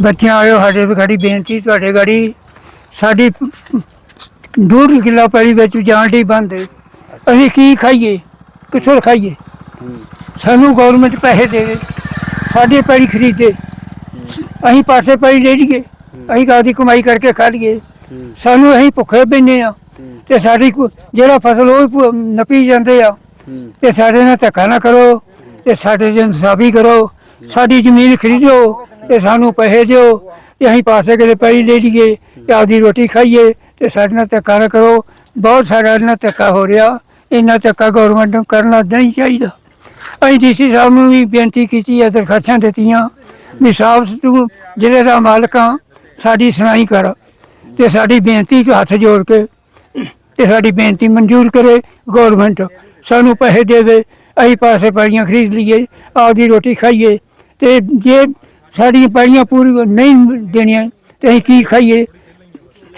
ਬੱਚਿਆਂ ਆਇਓ, ਸਾਡੇ ਵੀ ਬੇਨਤੀ, ਤੁਹਾਡੇ ਗਾੜੀ ਸਾਡੀ ਡੂਢ ਕਿੱਲਾ ਪੈਲੀ ਵਿੱਚ ਜਾਣ ਦੀ ਬੰਦ। ਅਸੀਂ ਕੀ ਖਾਈਏ? ਕਿੱਥੋਂ ਖਾਈਏ? ਸਾਨੂੰ ਗਵਰਨਮੈਂਟ ਪੈਸੇ ਦੇਵੇ ਸਾਡੀ ਪੈਲੀ ਖਰੀਦੇ। ਅਸੀਂ ਪਾਸੇ ਪੈਲੀ ਲੈ ਲਈਏ। ਅਸੀਂ ਕਾਦੀ ਕਮਾਈ ਕਰਕੇ ਖਾ ਲਈਏ। ਸਾਨੂੰ ਅਸੀਂ ਭੁੱਖੇ ਬੈਠੇ ਆ ਤੇ ਸਾਡੀ ਜਿਹੜਾ ਫਸਲ ਉਹ ਵੀ ਨਪੀ ਜਾਂਦੇ ਆ। ਤੇ ਸਾਡੇ ਨਾਲ ਧੱਕਾ ਨਾ ਕਰੋ। ਤੇ ਸਾਡੇ ਦੇ ਇਨਸਾਫੀ ਕਰੋ। ਸਾਡੀ ਜ਼ਮੀਨ ਖਰੀਦੋ। ਤੇ ਸਾਨੂੰ ਪੈਸੇ ਦਿਓ ਤੇ ਅਸੀਂ ਪਾਸੇ ਕਿਤੇ ਪੈਲੀ ਲੈ ਲਈਏ ਤੇ ਆਪਦੀ ਰੋਟੀ ਖਾਈਏ ਤੇ ਸਾਡੇ ਨਾਲ ਧੱਕਾ ਨਾ ਕਰੋ। ਬਹੁਤ ਸਾਡਾ ਨਾਲ ਧੱਕਾ ਹੋ ਰਿਹਾ। ਇੰਨਾ ਧੱਕਾ ਗਵਰਨਮੈਂਟ ਨੂੰ ਕਰਨਾ ਨਹੀਂ ਚਾਹੀਦਾ। ਅਸੀਂ ਡੀਸੀ ਸਾਹਿਬ ਨੂੰ ਵੀ ਬੇਨਤੀ ਕੀਤੀ ਹੈ, ਦਰਖਾਸਤਾਂ ਦਿੱਤੀਆਂ। ਵੀ ਸਾਹਿਬ ਤੂੰ ਜ਼ਿਲ੍ਹੇ ਦਾ ਮਾਲਕ ਆ, ਸਾਡੀ ਸੁਣਾਈ ਕਰ ਤੇ ਸਾਡੀ ਬੇਨਤੀ 'ਚ ਹੱਥ ਜੋੜ ਕੇ ਤੇ ਸਾਡੀ ਬੇਨਤੀ ਮਨਜ਼ੂਰ ਕਰੇ ਗਵਰਨਮੈਂਟ ਸਾਨੂੰ ਪੈਸੇ ਦੇਵੇ, ਅਸੀਂ ਪਾਸੇ ਪਾਈਆਂ ਖਰੀਦ ਲਈਏ, ਆਪਦੀ ਰੋਟੀ ਖਾਈਏ ਤੇ ਜੇ ਸਾਡੀਆਂ ਪੈੜੀਆਂ ਪੂਰੀ ਨਹੀਂ ਦੇਣੀਆਂ, ਤੇ ਅਸੀਂ ਕੀ ਖਾਈਏ?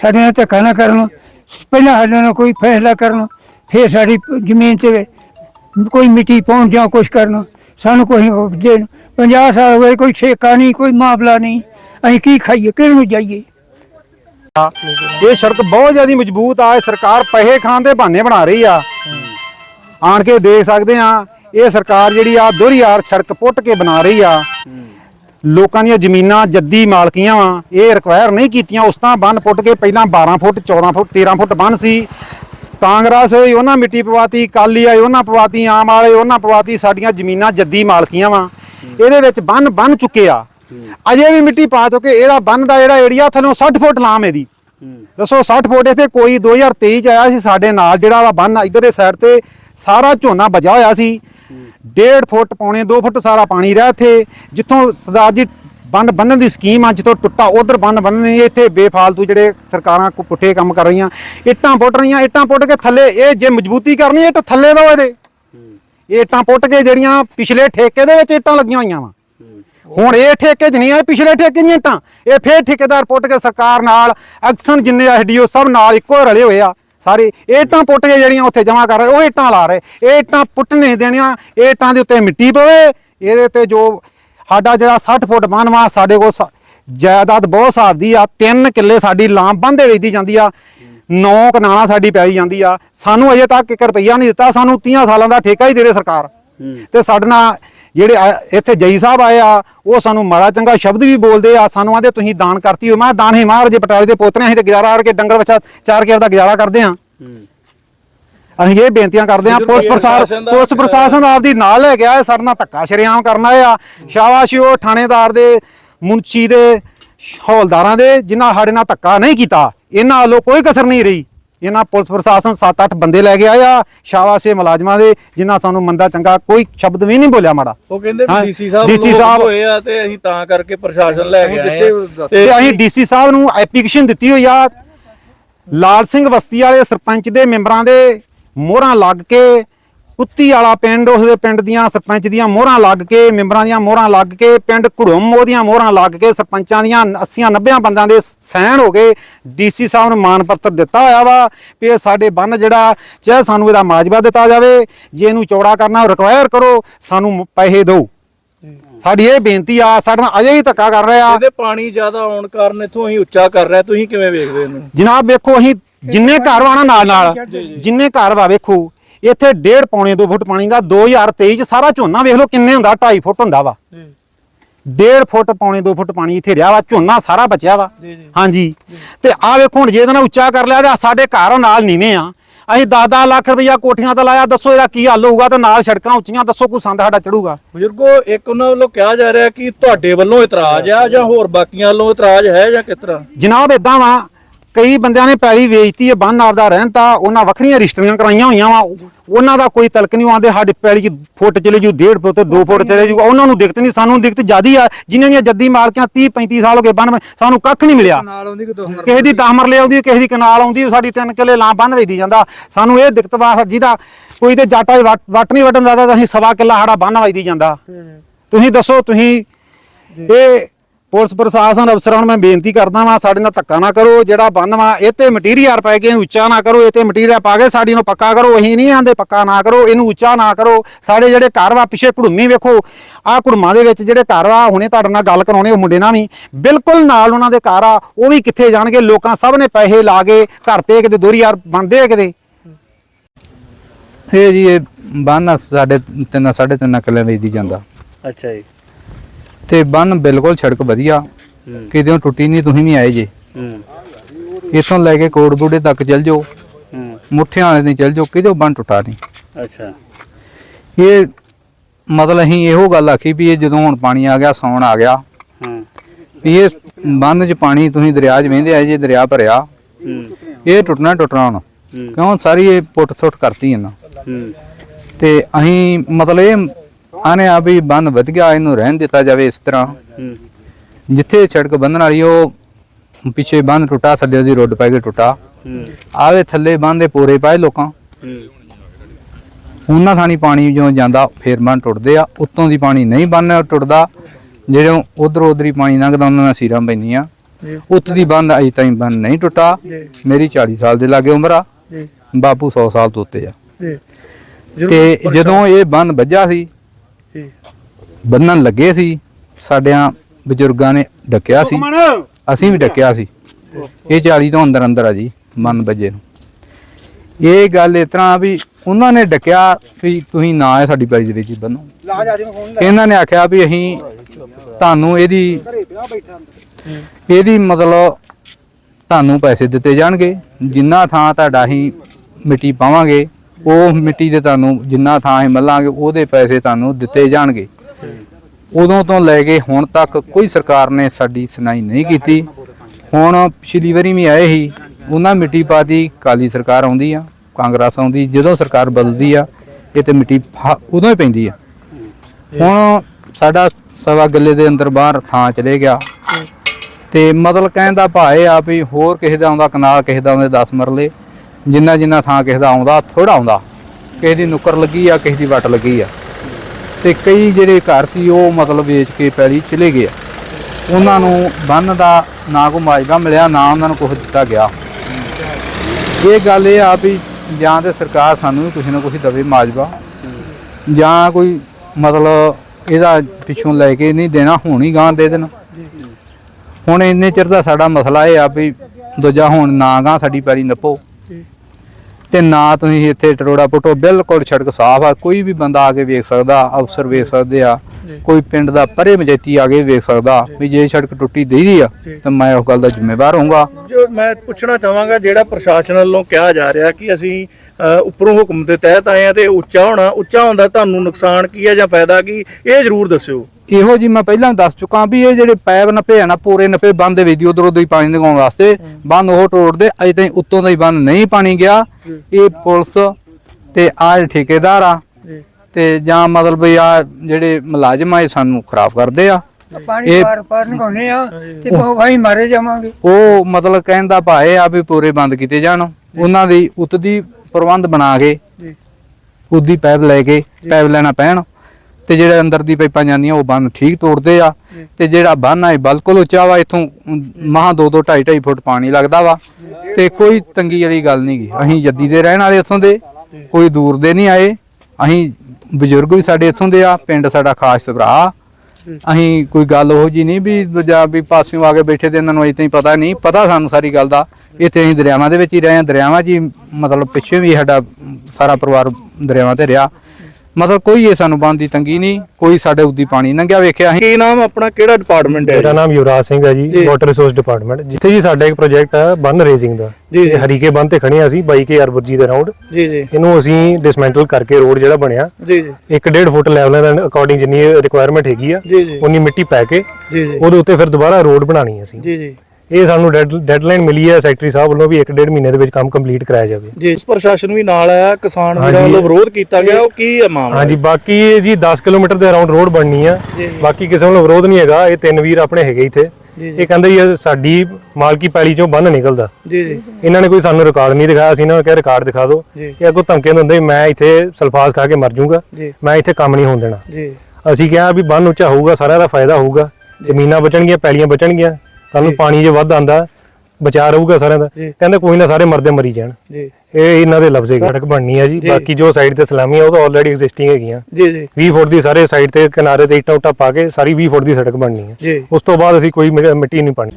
ਸਾਡੇ ਨਾਲ ਧੱਕਾ ਨਾ ਕਰਨ। ਪਹਿਲਾਂ ਸਾਡੇ ਨਾਲ ਕੋਈ ਫੈਸਲਾ ਕਰਨ, ਫਿਰ ਸਾਡੀ ਜ਼ਮੀਨ ਤੇ ਕੋਈ ਮਿੱਟੀ ਪਾਉਣ ਜਾਂ ਕੁਛ ਕਰਨ। ਸਾਨੂੰ ਕੋਈ ਦੇਣ 50 ਸਾਲ ਹੋਏ ਕੋਈ ਠੇਕਾ ਨਹੀਂ, ਕੋਈ ਮਾਮਲਾ ਨਹੀਂ। ਅਸੀਂ ਕੀ ਖਾਈਏ? ਕਿਹਨੂੰ ਜਾਈਏ? ਇਹ ਸੜਕ ਬਹੁਤ ਜ਼ਿਆਦਾ ਮਜ਼ਬੂਤ ਆ ਸਰਕਾਰ ਪੈਸੇ ਖਾਣ ਦੇ ਬਹਾਨੇ ਬਣਾ ਰਹੀ ਆ। ਆਣ ਕੇ ਦੇਖ ਸਕਦੇ ਆ, ਇਹ ਸਰਕਾਰ ਜਿਹੜੀ ਆ, ਦੋਹਰੀ ਯਾਰ ਸੜਕ ਪੁੱਟ ਕੇ ਬਣਾ ਰਹੀ ਆ। ਲੋਕਾਂ ਦੀਆਂ ਜ਼ਮੀਨਾਂ ਜੱਦੀ ਮਾਲਕੀਆਂ ਵਾ। ਇਹ ਰਿਕਵਾਇਰ ਨਹੀਂ ਕੀਤੀਆਂ। ਉਸ ਤਾਂ ਬੰਨ ਪੁੱਟ ਕੇ ਪਹਿਲਾਂ 12 ਫੁੱਟ 14 ਫੁੱਟ 13 ਫੁੱਟ ਬੰਨ ਸੀ। ਕਾਂਗਰਸ ਹੋਈ ਉਹਨਾਂ ਮਿੱਟੀ ਪਵਾਤੀ ਕਾਲੀ ਆਈ ਉਹਨਾਂ ਪਵਾਤੀ, ਆਮ ਵਾਲੇ ਉਹਨਾਂ ਪਵਾਤੀ। ਸਾਡੀਆਂ ਜ਼ਮੀਨਾਂ ਜੱਦੀ ਮਾਲਕੀਆਂ ਵਾ। ਇਹਦੇ ਵਿੱਚ ਬੰਨ ਬੰਨ ਚੁੱਕੇ ਆ। ਅਜੇ ਵੀ ਮਿੱਟੀ ਪਾ ਚੁੱਕੇ। ਇਹਦਾ ਬੰਨ ਦਾ ਜਿਹੜਾ ਏਰੀਆ ਥੱਲੋਂ 60 ਫੁੱਟ ਲਾਮ ਇਹਦੀ। ਦੱਸੋ 60 ਫੁੱਟ ਇੱਥੇ ਕੋਈ 2023 ਚ ਆਇਆ ਸੀ ਸਾਡੇ ਨਾਲ ਜਿਹੜਾ ਵਾ ਬੰਨ ਇਧਰ ਦੇ ਸਾਈਡ ਤੇ ਸਾਰਾ ਝੋਨਾ ਬਜਾ ਹੋਇਆ ਸੀ। 1.5 ਫੁੱਟ ਪੌਣੇ 2 ਫੁੱਟ ਸਾਰਾ ਪਾਣੀ ਰਿਹਾ ਇੱਥੇ, ਜਿੱਥੋਂ ਸਰਦਾਰ ਜੀ ਬੰਨ ਬੰਨਣ ਦੀ ਸਕੀਮ ਆ, ਜਿੱਥੋਂ ਟੁੱਟਾ ਉਧਰ ਬੰਨ ਬੰਨਣੀ ਇੱਥੇ ਬੇਫਾਲਤੂ ਜਿਹੜੇ ਸਰਕਾਰਾਂ ਕੋ ਪੁੱਠੇ ਕੰਮ ਕਰ ਰਹੀਆਂ। ਇੱਟਾਂ ਪੁੱਟ ਰਹੀਆਂ, ਇੱਟਾਂ ਪੁੱਟ ਕੇ ਥੱਲੇ, ਇਹ ਜੇ ਮਜ਼ਬੂਤੀ ਕਰਨੀ, ਇੱਟ ਥੱਲੇ ਦੋ ਇਹਦੇ। ਇਹ ਇੱਟਾਂ ਪੁੱਟ ਕੇ ਜਿਹੜੀਆਂ ਪਿਛਲੇ ਠੇਕੇ ਦੇ ਵਿੱਚ ਇੱਟਾਂ ਲੱਗੀਆਂ ਹੋਈਆਂ ਵਾ। ਹੁਣ ਇਹ ਠੇਕੇ 'ਚ ਨਹੀਂ ਆਏ, ਪਿਛਲੇ ਠੇਕੇ ਦੀਆਂ ਇੱਟਾਂ। ਇਹ ਫੇਰ ਠੇਕੇਦਾਰ ਪੁੱਟ ਕੇ ਸਰਕਾਰ ਨਾਲ, ਐਕਸ਼ਨ ਜਿੰਨੇ ਐਸਡੀਓ ਸਭ ਨਾਲ ਇੱਕੋ ਰਲੇ ਹੋਏ ਆ। ਸਾਰੇ ਇਹ ਇੱਟਾਂ ਪੁੱਟ ਕੇ ਜਿਹੜੀਆਂ ਉੱਥੇ ਜਮ੍ਹਾਂ ਕਰ ਰਹੇ ਉਹ ਇੱਟਾਂ ਲਾ ਰਹੇ। ਇਹ ਇੱਟਾਂ ਪੁੱਟ ਨਹੀਂ ਦੇਣੀਆਂ ਇਹ ਇੱਟਾਂ ਦੇ ਉੱਤੇ ਮਿੱਟੀ ਪਵੇ। ਇਹਦੇ ਤੇ ਜੋ ਸਾਡਾ ਜਿਹੜਾ 60 ਫੁੱਟ ਬਾਨਵਾ ਸਾਡੇ ਕੋਲ ਜਾਇਦਾਦ ਬਹੁਤ ਹਿਸਾਬ ਦੀ ਆ। ਤਿੰਨ ਕਿੱਲੇ ਸਾਡੀ ਲਾਮ ਬੰਦੇ ਵੇਚਦੀ ਜਾਂਦੀ ਆ। ਨੌ ਕਨਾਲਾਂ ਸਾਡੀ ਪੈਲੀ ਜਾਂਦੀ ਆ। ਸਾਨੂੰ ਅਜੇ ਤੱਕ 1 ਰੁਪਈਆ ਨਹੀਂ ਦਿੱਤਾ। ਸਾਨੂੰ 30 ਸਾਲਾਂ ਦਾ ਠੇਕਾ ਹੀ ਦੇ ਦੇ ਸਰਕਾਰ। ਤੇ ਸਾਡੇ ਨਾਲ ਜਿਹੜੇ ਇੱਥੇ ਜਈ ਸਾਹਿਬ ਆਏ ਆ ਉਹ ਸਾਨੂੰ ਮਾੜਾ ਚੰਗਾ ਸ਼ਬਦ ਵੀ ਬੋਲਦੇ ਆ ਸਾਨੂੰ ਆਂਦੇ ਤੁਸੀਂ ਦਾਨ ਕਰਤੀ ਹੋ ਮੈਂ ਦਾਨ ਹੀ ਮਹਾਰਾਜੇ ਪਟਾਲੇ ਦੇ ਪੋਤਰੇ ਅਸੀਂ ਤੇ ਗੁਜ਼ਾਰਾ ਕਰਕੇ ਡੰਗਰ ਬੱਚਾ ਚਾਰ ਕੇ ਆਪਦਾ ਗੁਜ਼ਾਰਾ ਕਰਦੇ ਆ। ਅਸੀਂ ਇਹ ਬੇਨਤੀਆਂ ਕਰਦੇ ਆ ਪੁਲਿਸ ਪ੍ਰਸ਼ਾਸਨ ਪੁਲਿਸ ਪ੍ਰਸ਼ਾਸਨ ਆਪਦੀ ਨਾਲ ਲੈ ਗਿਆ ਸਾਡੇ ਨਾਲ ਧੱਕਾ ਸ਼ਰੇਆਮ ਕਰਨਾ ਆ। ਸ਼ਾਬਾਸ਼ ਉਹ ਥਾਣੇਦਾਰ ਦੇ ਮੁਨਸ਼ੀ ਦੇ ਹੌਲਦਾਰਾਂ ਦੇ ਜਿਨ੍ਹਾਂ ਸਾਡੇ ਨਾਲ ਧੱਕਾ ਨਹੀਂ ਕੀਤਾ ਇਹਨਾਂ ਵੱਲੋਂ ਕੋਈ ਕਸਰ ਨਹੀਂ ਰਹੀ। ਇਹਨਾਂ ਪੁਲਿਸ ਪ੍ਰਸ਼ਾਸਨ 7-8 ਬੰਦੇ ਲੈ ਕੇ ਆਇਆ ਸ਼ਾਬਾਸ਼ ਮੁਲਾਜ਼ਮਾਂ ਦੇ ਜਿਨ੍ਹਾਂ ਸਾਨੂੰ ਮੰਦਾ ਚੰਗਾ ਕੋਈ ਸ਼ਬਦ ਵੀ ਨਹੀਂ ਬੋਲਿਆ ਮਾੜਾ। ਉਹ ਕਹਿੰਦੇ ਵੀ ਡੀਸੀ ਸਾਹਿਬ ਲੋਕ ਸਾਹਿਬ- ਹੋਏ ਆ ਤੇ ਅਸੀਂ ਤਾਂ ਕਰਕੇ ਪ੍ਰਸ਼ਾਸਨ ਲੈ ਕੇ ਆਏ ਆ। ਤੇ ਅਸੀਂ ਡੀਸੀ ਸਾਹਿਬ ਨੂੰ ਐਪਲੀਕੇਸ਼ਨ ਦਿੱਤੀ ਹੋਈ ਆ। ਲਾਲ ਸਿੰਘ ਬਸਤੀ ਵਾਲੇ ਸਰਪੰਚ ਦੇ ਮੈਂਬਰਾਂ ਦੇ ਮੋਹਰਾਂ ਲੱਗ ਕੇ ਕੁੱਤੀ ਵਾਲਾ ਪਿੰਡ ਉਸ ਦੇ ਪਿੰਡ ਦੀਆਂ ਸਰਪੰਚ ਦੀਆਂ ਮੋਹਰਾਂ ਲੱਗ ਕੇ ਮੈਂਬਰਾਂ ਦੀਆਂ ਮੋਹਰਾਂ ਲੱਗ ਕੇ ਪਿੰਡ ਘੜੂਮ ਉਹਦੀਆਂ ਮੋਹਰਾਂ ਲੱਗ ਕੇ ਸਰਪੰਚਾਂ ਦੀਆਂ 80 90 ਬੰਦਿਆਂ ਦੇ ਸਹਿਣ ਹੋ ਗਏ। ਡੀਸੀ ਸਾਹਿਬ ਨੂੰ ਮਾਨ ਪੱਤਰ ਦਿੱਤਾ ਹੋਇਆ ਵਾ ਵੀ ਇਹ ਸਾਡੇ ਬੰਨ ਜਿਹੜਾ ਚਾਹੇ ਸਾਨੂੰ ਇਹਦਾ ਮਾਜਬਾ ਦਿੱਤਾ ਜਾਵੇ ਜੇ ਇਹਨੂੰ ਚੌੜਾ ਕਰਨਾ ਰਿਕਵਾਇਰ ਕਰੋ ਸਾਨੂੰ ਪੈਸੇ ਦਿਓ। ਸਾਡੀ ਇਹ ਬੇਨਤੀ ਆ ਸਾਡੇ ਨਾਲ ਅਜੇ ਵੀ ਧੱਕਾ ਕਰ ਰਹੇ ਇਹਦੇ ਪਾਣੀ ਜ਼ਿਆਦਾ ਆਉਣ ਕਾਰਨ ਇਥੋਂ ਅਸੀਂ ਉੱਚਾ ਕਰ ਰਹੇ ਤੁਸੀਂ ਕਿਵੇਂ ਵੇਖਦੇ ਇਹਨੂੰ? ਜਨਾਬ ਵੇਖੋ ਅਸੀਂ ਜਿੰਨੇ ਘਰ ਵਾਣਾ ਨਾਲ ਨਾਲ ਜਿੰਨੇ ਘਰ ਵਾ ਵੇਖੋ ਇੱਥੇ ਡੇਢ ਪੌਣੇ 2 ਫੁੱਟ ਪਾਣੀ ਦਾ 2023 ਚ ਸਾਰਾ ਝੋਨਾ ਵੇਖ ਲਓ ਕਿੰਨੇ ਹੁੰਦਾ 2.5 ਫੁੱਟ ਹੁੰਦਾ ਵਾ। ਡੇਢ ਫੁੱਟ ਪੌਣੇ 2 ਫੁੱਟ ਪਾਣੀ ਇੱਥੇ ਰਿਹਾ ਵਾ ਝੋਨਾ ਸਾਰਾ ਬਚਿਆ ਵਾ। ਹਾਂਜੀ। ਤੇ ਆ ਵੇਖੋ ਹੁਣ ਜੇ ਇਹਦਾ ਨਾਲ ਉੱਚਾ ਕਰ ਲਿਆ ਤੇ ਸਾਡੇ ਘਰ ਨਾਲ ਨੀਵੇਂ ਆ। ਅਸੀਂ 10-10 ਲੱਖ ਰੁਪਈਆ ਕੋਠੀਆਂ ਤੇ ਲਾਇਆ ਦੱਸੋ ਇਹਦਾ ਕੀ ਹੱਲ ਹੋਊਗਾ ਤੇ ਨਾਲ ਸੜਕਾਂ ਉੱਚੀਆਂ ਦੱਸੋ ਕੋਈ ਸੰਦ ਸਾਡਾ ਚੜੂਗਾ। ਬਜ਼ੁਰਗੋ ਇੱਕ ਉਹਨਾਂ ਵੱਲੋਂ ਕਿਹਾ ਜਾ ਰਿਹਾ ਕਿ ਤੁਹਾਡੇ ਵੱਲੋਂ ਇਤਰਾਜ਼ ਆ ਜਾਂ ਹੋਰ ਬਾਕੀਆਂ ਵੱਲੋਂ ਇਤਰਾਜ਼ ਹੈ ਜਾਂ ਕਿਸ ਤਰ੍ਹਾਂ? ਜਨਾਬ ਇਦਾਂ ਵਾ ਕਈ ਬੰਦਿਆਂ ਨੇ ਪੈਲੀ ਵੇਚਤੀ ਹੈ ਬੰਨ ਆਪਦਾ ਰਹਿਣ ਤਾਂ ਉਹਨਾਂ ਵੱਖਰੀਆਂ ਰਜਿਸਟਰੀਆਂ ਕਰਾਈਆਂ ਹੋਈਆਂ ਵਾ। ਉਹਨਾਂ ਦਾ ਕੋਈ ਤਲਕ ਨਹੀਂ ਆਉਂਦੇ ਸਾਡੀ ਪੈਲੀ 'ਚ ਫੁੱਟ ਚਲੇ ਜੂ ਡੇਢ ਫੁੱਟ 2 ਫੁੱਟ ਚਲੇ ਜੂ। ਉਹਨਾਂ ਨੂੰ ਦਿੱਕਤ ਨਹੀਂ ਸਾਨੂੰ ਦਿੱਕਤ ਜਿਆਦੀ ਆ। ਜਿਨ੍ਹਾਂ ਦੀਆਂ ਜੱਦੀ ਮਾਲਕੀਆਂ 30 35 ਸਾਲ ਹੋ ਗਏ ਬੰਨ ਸਾਨੂੰ ਕੱਖ ਨਹੀਂ ਮਿਲਿਆ। ਕਿਸੇ ਦੀ 10 ਮਰਲੇ ਆਉਂਦੀ ਕਿਸੇ ਦੀ ਕਨਾਲ ਆਉਂਦੀ ਸਾਡੀ ਤਿੰਨ ਕਿੱਲੇ ਲਾਂ ਬੰਨ ਵੇਚਦੀ ਜਾਂਦਾ। ਸਾਨੂੰ ਇਹ ਦਿੱਕਤ ਵਾ ਜਿਹਦਾ ਕੋਈ ਤੇ ਜਾਟਾ ਵੱਟ ਨਹੀਂ ਵੱਟਣ ਦਾ ਤਾਂ ਅਸੀਂ ਸਵਾ ਕਿੱਲਾ ਸਾਡਾ ਬੰਨ ਵਜਦੀ ਜਾਂਦਾ। ਤੁਸੀਂ ਦੱਸੋ ਤੁਸੀਂ ਇਹ ਪੁਲਿਸ ਪ੍ਰਸ਼ਾਸਨ ਅਫਸਰਾਂ ਨੂੰ ਮੈਂ ਬੇਨਤੀ ਕਰਦਾ ਵਾਂ ਸਾਡੇ ਨਾਲ ਧੱਕਾ ਨਾ ਕਰੋ ਜਿਹੜਾ ਬੰਨ ਵਾ ਇਹ ਤੇ ਮਟੀਰੀਅਲ ਪੈ ਕੇ ਉੱਚਾ ਨਾ ਕਰੋ ਇਹ ਤੇ ਮਟੀਰੀਅਲ ਪਾ ਕੇ ਸਾਡੀ ਨੂੰ ਪੱਕਾ ਕਰੋ ਅਸੀਂ ਨਹੀਂ ਆਂਦੇ ਪੱਕਾ ਨਾ ਕਰੋ ਇਹਨੂੰ ਉੱਚਾ ਨਾ ਕਰੋ। ਸਾਡੇ ਜਿਹੜੇ ਘਰ ਵਾ ਪਿੱਛੇ ਘੜੂਮੀ ਵੇਖੋ ਆਹ ਘੜੂਮਾਂ ਦੇ ਵਿੱਚ ਜਿਹੜੇ ਘਰ ਵਾ ਹੁਣੇ ਤੁਹਾਡੇ ਨਾਲ ਗੱਲ ਕਰਾਉਣੇ ਉਹ ਮੁੰਡੇ ਨਾਲ ਵੀ। ਬਿਲਕੁਲ ਨਾਲ ਉਹਨਾਂ ਦੇ ਘਰ ਆ ਉਹ ਵੀ ਕਿੱਥੇ ਜਾਣਗੇ ਲੋਕਾਂ ਸਭ ਨੇ ਪੈਸੇ ਲਾ ਕੇ ਘਰ ਤੇ ਕਿਤੇ ਦੋਰੀ ਯਾਰ ਬਣਦੇ ਆ ਕਿਤੇ ਇਹ ਜੀ ਇਹ ਬੰਨ ਸਾਡੇ ਤਿੰਨ ਸਾਢੇ ਤਿੰਨ ਕਿੱਲੇ ਵੇਚਦੀ ਜਾਂਦਾ। ਅੱਛਾ ਜੀ। ਤੇ ਬੰਨ ਬਿਲਕੁਲ ਸੜਕ ਵਧੀਆ। ਕਿਤੇ ਟੁੱਟੀ ਨਹੀਂ ਤੁਸੀਂ ਵੀ ਆਏ ਜੇ। ਇਥੋਂ ਲੈ ਕੇ ਕੋਟਬੂੜੇ ਤੱਕ ਚੱਲ ਜਾਓ। ਮੁੱਠਿਆਂ ਵਾਲੇ ਦੀ ਚੱਲ ਜਾਓ ਕਿਤੇ ਬੰਨ ਟੁੱਟਾ ਨਹੀਂ। ਅੱਛਾ। ਇਹ ਮਤਲਬ ਅਸੀਂ ਇਹੋ ਗੱਲ ਆਖੀ ਵੀ ਇਹ ਜਦੋਂ ਹੁਣ ਪਾਣੀ ਆ ਗਿਆ ਸੌਣ ਆ ਗਿਆ। ਇਹ ਬੰਨ 'ਚ ਪਾਣੀ ਤੁਸੀਂ ਦਰਿਆ 'ਚ ਵਹਿੰਦੇ ਆਏ ਜੇ ਦਰਿਆ ਭਰਿਆ। ਇਹ ਟੁੱਟਣਾ ਟੁੱਟਣਾ ਹੁਣ। ਕਿਉਂ? ਸਾਰੀ ਇਹ ਪੁੱਟ ਸੁੱਟ ਕਰਤੀ ਇਹਨਾਂ। ਤੇ ਅਸੀਂ ਮਤਲਬ ਇਹ ਆਨੇ ਆ ਵੀ ਬੰਨ ਵਧ ਗਿਆ ਇਹਨੂੰ ਰਹਿਣ ਦਿੱਤਾ ਜਾਵੇ ਇਸ ਤਰ੍ਹਾਂ। ਜਿੱਥੇ ਸੜਕ ਬੰਨਣ ਵਾਲੀ ਉਹ ਪਿੱਛੇ ਬੰਨ ਟੁੱਟਾ ਥੱਲੇ ਉਹਦੀ ਰੋਡ ਪੈ ਕੇ ਟੁੱਟਾ। ਆਵੇ ਥੱਲੇ ਬੰਨ ਦੇ ਪੂਰੇ ਪਾਏ ਲੋਕਾਂ। ਉਹਨਾਂ ਥਾਣੀ ਪਾਣੀ ਜਦੋਂ ਜਾਂਦਾ ਫੇਰ ਬੰਨ ਟੁੱਟਦੇ ਆ। ਉੱਤੋਂ ਦੀ ਪਾਣੀ ਨਹੀਂ ਬੰਨ ਟੁੱਟਦਾ। ਜਿਹੜੇ ਉਧਰ ਉਧਰੀ ਪਾਣੀ ਲੰਘਦਾ ਉਹਨਾਂ ਨਾਲ ਸੀਰਾਂ ਪੈਂਦੀਆਂ। ਉੱਤ ਦੀ ਬੰਨ ਅਜੇ ਤਾਈਂ ਬੰਨ ਨਹੀਂ ਟੁੱਟਾ। ਮੇਰੀ 40 ਸਾਲ ਦੇ ਲਾਗੇ ਉਮਰ ਆ। ਬਾਪੂ 100 ਸਾਲ ਤੋਂ ਉੱਤੇ ਆ। ਤੇ ਜਦੋਂ ਇਹ ਬੰਨ ਵੱਜਾ ਸੀ ਬੰਨਣ ਲੱਗੇ ਸੀ ਸਾਡਿਆਂ ਬਜ਼ੁਰਗਾਂ ਨੇ ਡੱਕਿਆ ਸੀ। ਅਸੀਂ ਵੀ ਡੱਕਿਆ ਸੀ। ਇਹ 40 ਤੋਂ ਅੰਦਰ ਅੰਦਰ ਆ ਜੀ ਮਨ ਵੱਜੇ ਨੂੰ। ਇਹ ਗੱਲ ਇਸ ਤਰ੍ਹਾਂ ਵੀ ਉਹਨਾਂ ਨੇ ਡੱਕਿਆ ਵੀ ਤੁਸੀਂ ਨਾ ਹੈ ਸਾਡੀ ਪੈਲੀ ਦੇ ਵਿੱਚ ਬੰਨੋ। ਇਹਨਾਂ ਨੇ ਆਖਿਆ ਵੀ ਅਸੀਂ ਤੁਹਾਨੂੰ ਇਹਦੀ ਇਹਦੀ ਮਤਲਬ ਤੁਹਾਨੂੰ ਪੈਸੇ ਦਿੱਤੇ ਜਾਣਗੇ ਜਿੰਨਾ ਥਾਂ ਤੁਹਾਡਾ ਅਸੀਂ ਮਿੱਟੀ ਪਾਵਾਂਗੇ ਉਹ ਮਿੱਟੀ ਦੇ ਤੁਹਾਨੂੰ ਜਿੰਨਾ ਥਾਂ ਅਸੀਂ ਮੱਲਾਂਗੇ ਉਹਦੇ ਪੈਸੇ ਤੁਹਾਨੂੰ ਦਿੱਤੇ ਜਾਣਗੇ। ਉਦੋਂ ਤੋਂ ਲੈ ਕੇ ਹੁਣ ਤੱਕ ਕੋਈ ਸਰਕਾਰ ਨੇ ਸਾਡੀ ਸੁਣਾਈ ਨਹੀਂ ਕੀਤੀ। ਹੁਣ ਪਿਛਲੀ ਵਾਰੀ ਵੀ ਆਏ ਸੀ, ਉਹਨਾਂ ਮਿੱਟੀ ਪਾਤੀ ਕਾਲੀ ਸਰਕਾਰ ਆਉਂਦੀ ਆ, ਕਾਂਗਰਸ ਆਉਂਦੀ, ਜਦੋਂ ਸਰਕਾਰ ਬਦਲਦੀ ਆ, ਇਹ ਤੇ ਮਿੱਟੀ ਉਦੋਂ ਹੀ ਪੈਂਦੀ ਆ। ਹੁਣ ਸਾਡਾ ਸਵਾ ਗੱਲੇ ਦੇ ਅੰਦਰ ਬਾਹਰ ਥਾਂ ਚਲੇ ਗਿਆ। ਤੇ ਮਤਲਬ ਕਹਿਣ ਦਾ ਭਾਏ ਆ ਵੀ ਹੋਰ ਕਿਸੇ ਦਾ ਆਉਂਦਾ, ਕਨਾਲ ਕਿਸੇ ਦਾ ਆਉਂਦੇ 10 ਮਰਲੇ, ਜਿੰਨਾ ਜਿੰਨਾ ਥਾਂ ਕਿਸੇ ਦਾ ਆਉਂਦਾ ਥੋੜਾ ਆਉਂਦਾ। ਕਿਸੇ ਦੀ ਨੁੱਕਰ ਲੱਗੀ ਆ, ਕਿਸੇ ਦੀ ਵੱਟ ਲੱਗੀ ਆ। ਤੇ ਕਈ ਜਿਹੜੇ ਘਰ ਸੀ, ਉਹ ਮਤਲਬ ਵੇਚ ਕੇ ਪੈਲੀ ਚਲੇ ਗਏ ਉਹਨਾਂ ਨੂੰ ਬੰਨ ਦਾ ਨਾ ਕੋ ਮਾਜਗਾ ਮਿਲਿਆ, ਨਾ ਉਹਨਾਂ ਨੂੰ ਕੁਝ ਦਿੱਤਾ ਗਿਆ। ਇਹ ਗੱਲ ਇਹ ਆ ਵੀ ਜਾਂ ਤੇ ਸਰਕਾਰ ਸਾਨੂੰ ਵੀ ਕੁਝ ਨਾ ਕੁਝ ਦਵੇ ਮਾਜਵਾ ਜਾਂ ਕੋਈ ਮਤਲਬ ਇਹਦਾ ਪਿੱਛੋਂ ਲੈ ਕੇ ਨਹੀਂ ਦੇਣਾ, ਹੁਣ ਹੀ ਗਾਂ ਦੇ ਦੇਣ। ਹੁਣ ਇੰਨੇ ਚਿਰ ਦਾ ਸਾਡਾ ਮਸਲਾ ਇਹ ਆ ਵੀ ਦੂਜਾ ਹੁਣ ਨਾ ਗਾਂ ਸਾਡੀ ਪੈਰੀ ਨੱਪੋ। ਤੇ ਨਾ ਤੁਸੀਂ ਇੱਥੇ ਟਰੋੜਾ ਪੁੱਟੋ ਬਿਲਕੁਲ ਸੜਕ ਸਾਫ਼ ਆ ਕੋਈ ਵੀ ਬੰਦਾ ਆ ਕੇ ਵੇਖ ਸਕਦਾ ਅਫਸਰ ਵੇਖ ਸਕਦੇ ਆ ਕੋਈ ਪਿੰਡ ਦਾ ਪਰੇ ਮਜੈਤੀ ਆ ਕੇ ਵੇਖ ਸਕਦਾ ਵੀ ਜੇ ਸੜਕ ਟੁੱਟੀ ਦੇਈਦੀ ਆ ਤਾਂ ਮੈਂ ਉਸ ਗੱਲ ਦਾ ਜ਼ਿੰਮੇਵਾਰ ਹੋਊਂਗਾ। ਜੋ ਮੈਂ ਪੁੱਛਣਾ ਚਾਹਾਂਗਾ ਜਿਹੜਾ ਪ੍ਰਸ਼ਾਸਨ ਵੱਲੋਂ ਕਿਹਾ ਜਾ ਰਿਹਾ ਕਿ ਅਸੀਂ ਉੱਪਰੋਂ ਹੁਕਮ ਦੇ ਤਹਿਤ ਆਏ ਆ ਤੇ ਉੱਚਾ ਹੋਣਾ ਉੱਚਾ ਹੁੰਦਾ ਤੁਹਾਨੂੰ ਨੁਕਸਾਨ ਕੀ ਹੈ ਜਾਂ ਫਾਇਦਾ ਕੀ ਇਹ ਜ਼ਰੂਰ ਦੱਸਿਓ। ਇਹੋ ਜੀ ਮੈਂ ਪਹਿਲਾਂ ਦੱਸ ਚੁੱਕਾ ਵੀ ਇਹ ਜਿਹੜੇ ਪੈਪ ਨਪੇ ਆ ਨਾ ਪੂਰੇ ਨਪੇ ਬੰਦ ਦੇ ਵਿੱਚ ਉਧਰ ਉਧਰ ਹੀ ਪਾਣੀ ਲਗਾਉਣ ਵਾਸਤੇ। ਬੰਦ ਉਹ ਤੋੜਦੇ ਅਜੇ ਤਾਈਂ ਉੱਤੋਂ ਦਾ ਹੀ ਬੰਦ ਨਹੀਂ ਪਾਣੀ ਗਿਆ। ਇਹ ਪੁਲਿਸ ਤੇ ਆ ਠੇਕੇਦਾਰ ਆ ਤੇ ਜਾਂ ਮਤਲਬ ਵੀ ਆ ਜਿਹੜੇ ਮੁਲਾਜ਼ਮ ਆ ਇਹ ਸਾਨੂੰ ਖਰਾਬ ਕਰਦੇ ਆ। ਪਾਣੀ ਪਾਰ ਪਾਰ ਨਗਾਉਣੇ ਆ ਤੇ ਬਹੁ ਭਾਈ ਮਾਰੇ ਜਾਵਾਂਗੇ। ਉਹ ਮਤਲਬ ਕਹਿਣ ਦਾ ਭਾਏ ਆ ਵੀ ਪੂਰੇ ਬੰਦ ਕੀਤੇ ਜਾਣ। ਉਹਨਾਂ ਦੀ ਉੱਤ ਦੀ ਪ੍ਰਬੰਧ ਬਣਾ ਕੇ ਉਦੀ ਪੈਪ ਲੈ ਕੇ ਪੈਪ ਲੈਣਾ ਪੈਣ। ਤੇ ਜਿਹੜੇ ਅੰਦਰ ਦੀ ਪਾਈਪਾਂ ਜਾਂਦੀਆਂ ਉਹ ਬੰਨ ਠੀਕ ਤੋੜਦੇ ਆ। ਤੇ ਜਿਹੜਾ ਬੰਨ ਆ ਇਹ ਬਿਲਕੁਲ ਉੱਚਾ ਵਾ ਇਥੋਂ ਮਹਾ 2 2 2.5 2.5 ਫੁੱਟ ਪਾਣੀ ਲੱਗਦਾ ਵਾ। ਤੇ ਕੋਈ ਤੰਗੀ ਵਾਲੀ ਗੱਲ ਨਹੀਂ ਗੀ। ਅਸੀਂ ਜੱਦੀ ਦੇ ਰਹਿਣ ਵਾਲੇ ਇੱਥੋਂ ਦੇ ਕੋਈ ਦੂਰ ਦੇ ਨਹੀਂ ਆਏ। ਅਸੀਂ ਬਜ਼ੁਰਗ ਵੀ ਸਾਡੇ ਇੱਥੋਂ ਦੇ ਆ ਪਿੰਡ ਸਾਡਾ ਖਾਸ ਭਰਾ ਅਸੀਂ ਕੋਈ ਗੱਲ ਉਹ ਜੀ ਨਹੀਂ ਵੀ ਦੂਜਾ ਵੀ ਪਾਸਿਓਂ ਆ ਕੇ ਬੈਠੇ ਤੇ ਇਹਨਾਂ ਨੂੰ ਅਜੇ ਤਾਈਂ ਪਤਾ ਨਹੀਂ। ਪਤਾ ਸਾਨੂੰ ਸਾਰੀ ਗੱਲ ਦਾ। ਇੱਥੇ ਅਸੀਂ ਦਰਿਆਵਾਂ ਦੇ ਵਿੱਚ ਹੀ ਰਹੇ ਹਾਂ। ਦਰਿਆਵਾਂ ਹੀ ਮਤਲਬ ਪਿੱਛੇ ਵੀ ਸਾਡਾ ਸਾਰਾ ਪਰਿਵਾਰ ਦਰਿਆਵਾਂ ਤੇ ਰਿਹਾ। ਮਤਲਬ ਕੋਈ ਇਹ ਸਾਨੂੰ ਬੰਦ ਦੀ ਤੰਗੀ ਨਹੀਂ ਕੋਈ ਸਾਡੇ ਉੱਦੀ ਪਾਣੀ ਲੰਘਿਆ। ਵੇਖਿਆ ਅਸੀਂ। ਕੀ ਨਾਮ ਆਪਣਾ ਕਿਹੜਾ ਡਿਪਾਰਟਮੈਂਟ ਹੈ ਮੇਰਾ ਨਾਮ ਯੁਵਰਾਜ ਸਿੰਘ ਹੈ ਜੀ। ਜੀ। ਵਾਟਰ ਰਿਸੋਰਸ ਡਿਪਾਰਟਮੈਂਟ ਜਿੱਥੇ ਜੀ ਸਾਡਾ ਇੱਕ ਪ੍ਰੋਜੈਕਟ ਹੈ ਬੰਨ ਰੇਜ਼ਿੰਗ ਦਾ। ਜੀ, ਜੀ। ਇਹ ਹਰੀਕੇ ਬੰਨ ਤੇ ਖੜੇ ਹਾਂ ਅਸੀਂ 22 ਅਰਬੁਰਜੀ ਦੇ ਰਾਉਂਡ ਜੀ ਜੀ। ਇਹਨੂੰ ਅਸੀਂ ਡਿਸਮੈਂਟਲ ਕਰਕੇ ਰੋਡ ਜਿਹੜਾ ਬਣਿਆ ਜੀ ਜੀ। 1.5 ਫੁੱਟ ਲੈਵਲ ਦੇ ਅਕੋਰਡਿੰਗ ਜਿੰਨੀ ਰਿਕੁਆਇਰਮੈਂਟ ਹੈਗੀ ਆ ਜੀ ਜੀ। ਉਨੀ ਮਿੱਟੀ ਪੈ ਕੇ ਜੀ ਜੀ। ਉਹਦੇ ਉੱਤੇ ਫਿਰ ਦੁਬਾਰਾ ਰੋਡ ਬਣਾਣੀ ਅਸੀਂ। ਜੀ ਜੀ। ਇਹ ਸਾਨੂੰ ਡੈਡਲਾਈਨ ਮਿਲੀ ਹੈ ਸੈਕਟਰੀ ਸਾਹਿਬ ਵੱਲੋਂ ਵੀ 1.5 ਮਹੀਨੇ ਦੇ ਵਿੱਚ ਕੰਮ ਕੰਪਲੀਟ ਕਰਾਇਆ ਜਾਵੇ। ਜੀ ਇਸ ਪ੍ਰਸ਼ਾਸਨ ਵੀ ਨਾਲ ਆਇਆ ਕਿਸਾਨ ਵੀਰਾਂ। ਵੱਲੋਂ ਵਿਰੋਧ ਕੀਤਾ ਗਿਆ ਉਹ ਕੀ ਹੈ ਮਾਮਲਾ? ਹਾਂਜੀ ਬਾਕੀ ਇਹ ਜੀ 10 ਕਿਲੋਮੀਟਰ ਦੇ ਅਰਾਊਂਡ ਰੋਡ ਬਣਨੀ ਆ। ਬਾਕੀ ਕਿਸੇ ਵੱਲੋਂ ਵਿਰੋਧ ਨਹੀਂ ਹੈਗਾ ਇਹ ਤਿੰਨ ਵੀਰ ਆਪਣੇ ਹੈਗੇ ਇੱਥੇ। ਇਹ ਕਹਿੰਦੇ ਜੀ ਇਹ ਸਾਡੀ ਮਾਲਕੀ ਪੈਲੀ ਚੋਂ ਬੰਨ ਨਿਕਲਦਾ। ਜੀ ਜੀ। ਇਹਨਾਂ ਨੇ ਕੋਈ ਸਾਨੂੰ ਰਿਕਾਰਡ ਨਹੀਂ ਦਿਖਾਇਆ ਸੀ ਇਹਨਾਂ ਨੇ ਕਿਹਾ ਰਿਕਾਰਡ ਦਿਖਾ ਦਿਓ। ਇਹ ਅੱਗੋਂ ਧਮਕੀਆਂ ਦਿੰਦੇ ਵੀ ਮੈਂ ਇੱਥੇ ਸਲਫਾਸ ਖਾ ਕੇ ਮਰ ਜਾਊਂਗਾ। ਮੈਂ ਇੱਥੇ ਕੰਮ ਨਹੀਂ ਹੋਣ ਦੇਣਾ। ਜੀ। ਅਸੀਂ ਕਿਹਾ ਵੀ ਬੰਨ ਉੱਚਾ ਹੋਊਗਾ ਸਾਰਿਆਂ ਦਾ ਫਾਇਦਾ ਹੋਊਗਾ। ਜ਼ਮੀਨਾਂ ਬਚਣਗੀਆਂ ਪੈਲੀਆਂ ਬਚਣਗੀਆਂ। ਕੱਲ ਨੂੰ ਪਾਣੀ ਜੇ ਵੱਧ ਆਂਦਾ ਬਚਾ ਰਹੂਗਾ ਸਾਰਿਆਂ ਦਾ। ਕਹਿੰਦੇ ਕੋਈ ਨਾ ਸਾਰੇ ਮਰਦੇ ਮਰੀ ਜਾਣ। ਜੀ। ਇਹ ਇਹਨਾਂ ਦੇ ਲਫ਼ਜ਼ ਹੈ ਸੜਕ ਬਣਨੀ ਹੈ ਜੀ। ਬਾਕੀ ਜੋ ਸਾਈਡ ਤੇ ਸਲਾਮੀ ਆ ਉਹ ਤਾਂ ਆਲਰੇਡੀ ਐਗਜ਼ਿਸਟਿੰਗ ਹੈਗੀਆਂ। ਜੀ ਜੀ। 20 ਫੁੱਟ ਦੀ ਸਾਰੇ ਸਾਈਡ ਤੇ ਕਿਨਾਰੇ ਤੇ ਇੱਟਾਂ ਉੱਟਾਂ ਪਾ ਕੇ ਸਾਰੀ 20 ਫੁੱਟ ਦੀ ਸੜਕ ਬਣਨੀ ਜੀ। ਉਸ ਤੋਂ ਬਾਅਦ ਅਸੀਂ ਕੋਈ ਮਿੱਟੀ ਨਹੀਂ ਪਾਣੀ।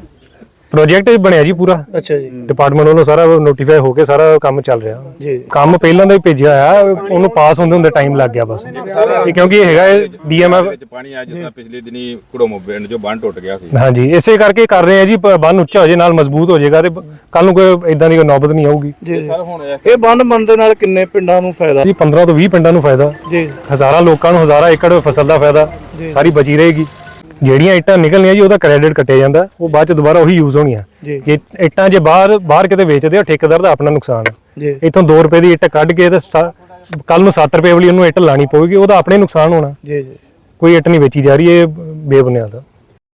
ਪ੍ਰੋਜੈਕਟ ਬਣਿਆ ਜੀ ਪੂਰਾ। ਅੱਛਾ ਜੀ। ਡਿਪਾਰਟਮੈਂਟ ਵੱਲੋਂ ਸਾਰਾ ਨੋਟੀਫਾਈ ਹੋ ਕੇ ਸਾਰਾ ਕੰਮ ਚੱਲ ਰਿਹਾ। ਜੀ। ਕੰਮ ਪਹਿਲਾਂ ਦਾ ਹੀ ਭੇਜਿਆ ਆ ਉਹਨੂੰ ਪਾਸ ਹੁੰਦੇ ਹੁੰਦੇ ਟਾਈਮ ਲੱਗ ਗਿਆ ਬਸ। ਇਹ ਕਿਉਂਕਿ ਇਹ ਹੈਗਾ ਡੀਐਮਐਫ ਵਿੱਚ ਪਾਣੀ ਆ ਜਿਸ ਪਿਛਲੇ ਦਿਨੀ ਕੁੜੋਮੋ ਪਿੰਡ ਜੋ ਬੰਨ ਟੁੱਟ ਗਿਆ ਸੀ। ਹਾਂਜੀ ਇਸੇ ਕਰਕੇ ਕਰ ਰਹੇ ਆ ਜੀ ਬੰਨ ਉੱਚਾ ਹੋ ਜੇ ਨਾਲ ਮਜ਼ਬੂਤ ਹੋ ਜਾਏਗਾ ਤੇ ਕੱਲ ਨੂੰ ਕੋਈ ਇਦਾਂ ਦੀ ਕੋਈ ਨੌਬਤ ਨਹੀਂ ਆਊਗੀ। ਜੀ। ਸਰ ਹੁਣ ਇਹ ਬੰਦ ਬੰਦ ਦੇ ਨਾਲ ਕਿੰਨੇ ਪਿੰਡਾਂ ਨੂੰ ਫਾਇਦਾ? ਜੀ 15 ਤੋਂ 20 ਪਿੰਡਾਂ ਨੂੰ ਫਾਇਦਾ। ਜੀ। ਹਜ਼ਾਰਾਂ ਲੋਕਾਂ ਨੂੰ ਹਜ਼ਾਰਾਂ ਏਕੜ ਫਸਲ ਦਾ ਫਾਇਦਾ। ਸਾਰੀ ਬਚੀ ਰਹੇਗੀ। ਜਿਹੜੀਆਂ ਇੱਟਾਂ ਨਿਕਲਣੀਆਂ ਜੀ ਉਹਦਾ ਕ੍ਰੈਡਿਟ ਕੱਟਿਆ ਜਾਂਦਾ। ਉਹ ਬਾਅਦ ਚ ਦੁਬਾਰਾ ਉਹੀ ਯੂਜ਼ ਹੋਣੀਆਂ। ਜੀ। ਜੇ ਇੱਟਾਂ ਜੇ ਬਾਹਰ ਬਾਹਰ ਕਿਤੇ ਵੇਚਦੇ ਆ ਠੇਕੇਦਾਰ ਦਾ ਆਪਣਾ ਨੁਕਸਾਨ ਹੈ ਜੀ। ਇਥੋਂ 2 ਰੁਪਏ ਦੀ ਇੱਟ ਕੱਢ ਕੇ ਤੇ ਕੱਲ ਨੂੰ 7 ਰੁਪਏ ਵਾਲੀ ਉਹਨੂੰ ਇੱਟ ਲਾਣੀ ਪਊਗੀ ਉਹਦਾ ਆਪਣੇ ਨੁਕਸਾਨ ਹੋਣਾ। ਜੀ ਜੀ। ਕੋਈ ਇੱਟ ਨਹੀਂ ਵੇਚੀ ਜਾ ਰਹੀ ਇਹ ਬੇਬੁਨਿਆਦ ਆ।